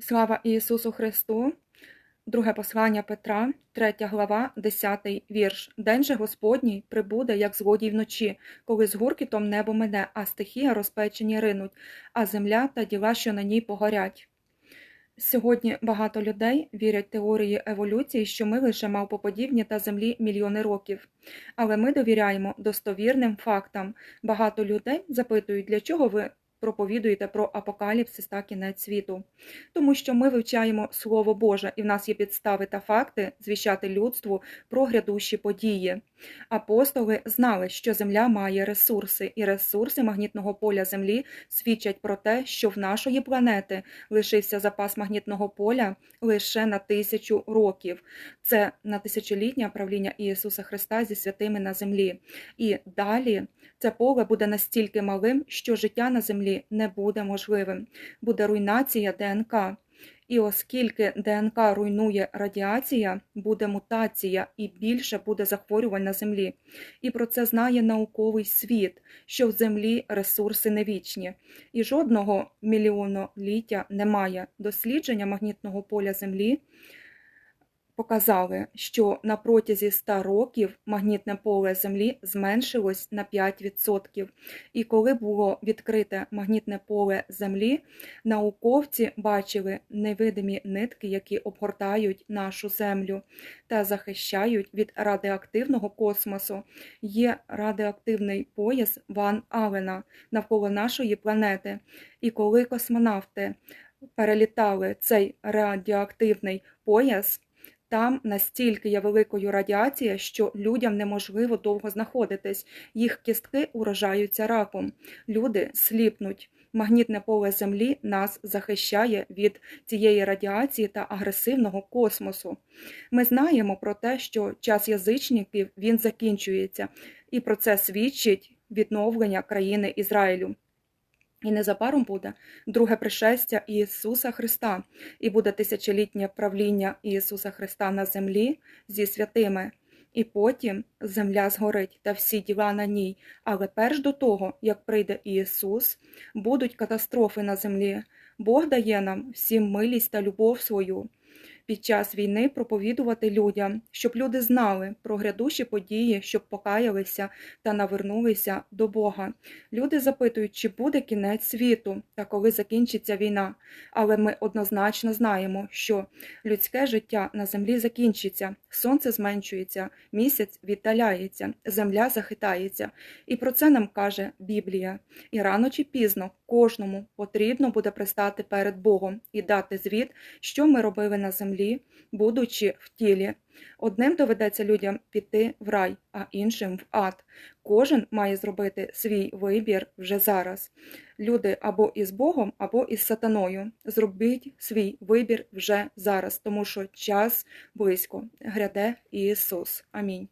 Слава Ісусу Христу! Друге послання Петра, 3 глава, 10 вірш. День же Господній прибуде, як злодій вночі, коли з гуркітом небо мене, а стихія розпечені ринуть, а земля та діла, що на ній погорять. Сьогодні багато людей вірять теорії еволюції, що ми лише мавпоподібні та землі мільйони років. Але ми довіряємо достовірним фактам. Багато людей запитують, для чого ви проповідуєте про апокаліпсис та кінець світу. Тому що ми вивчаємо Слово Боже, і в нас є підстави та факти звіщати людству про грядущі події. Апостоли знали, що Земля має ресурси, і ресурси магнітного поля Землі свідчать про те, що в нашої планети лишився запас магнітного поля лише на тисячу років. Це на тисячолітнє правління Ісуса Христа зі святими на землі. І далі це поле буде настільки малим, що життя на землі не буде можливим. Буде руйнація ДНК. І оскільки ДНК руйнує радіація, буде мутація і більше буде захворювань на землі. І про це знає науковий світ, що в землі ресурси не вічні. І жодного мільйоноліття немає. Дослідження магнітного поля Землі показали, що на протязі 100 років магнітне поле Землі зменшилось на 5%. І коли було відкрите магнітне поле Землі, науковці бачили невидимі нитки, які обгортають нашу землю та захищають від радіоактивного космосу. Є радіоактивний пояс Ван Алена навколо нашої планети. І коли космонавти перелітали цей радіоактивний пояс, там настільки є великою радіація, що людям неможливо довго знаходитись. Їх кістки уражаються раком. Люди сліпнуть. Магнітне поле Землі нас захищає від цієї радіації та агресивного космосу. Ми знаємо про те, що час язичників він закінчується, і про це свідчить відновлення країни Ізраїлю. І незабаром буде друге пришестя Ісуса Христа, і буде тисячолітнє правління Ісуса Христа на землі зі святими, і потім земля згорить та всі діла на ній. Але перш до того, як прийде Ісус, будуть катастрофи на землі. Бог дає нам всім милість та любов свою. Під час війни проповідувати людям, щоб люди знали про грядущі події, щоб покаялися та навернулися до Бога. Люди запитують, чи буде кінець світу та коли закінчиться війна. Але ми однозначно знаємо, що людське життя на землі закінчиться, сонце зменшується, місяць віддаляється, земля захитається. І про це нам каже Біблія. І рано чи пізно кожному потрібно буде пристати перед Богом і дати звіт, що ми робили на землі будучи в тілі. Одним доведеться людям піти в рай, а іншим в ад. Кожен має зробити свій вибір вже зараз. Люди або із Богом, або із сатаною. Зробіть свій вибір вже зараз, тому що час близько. Гряде Ісус. Амінь.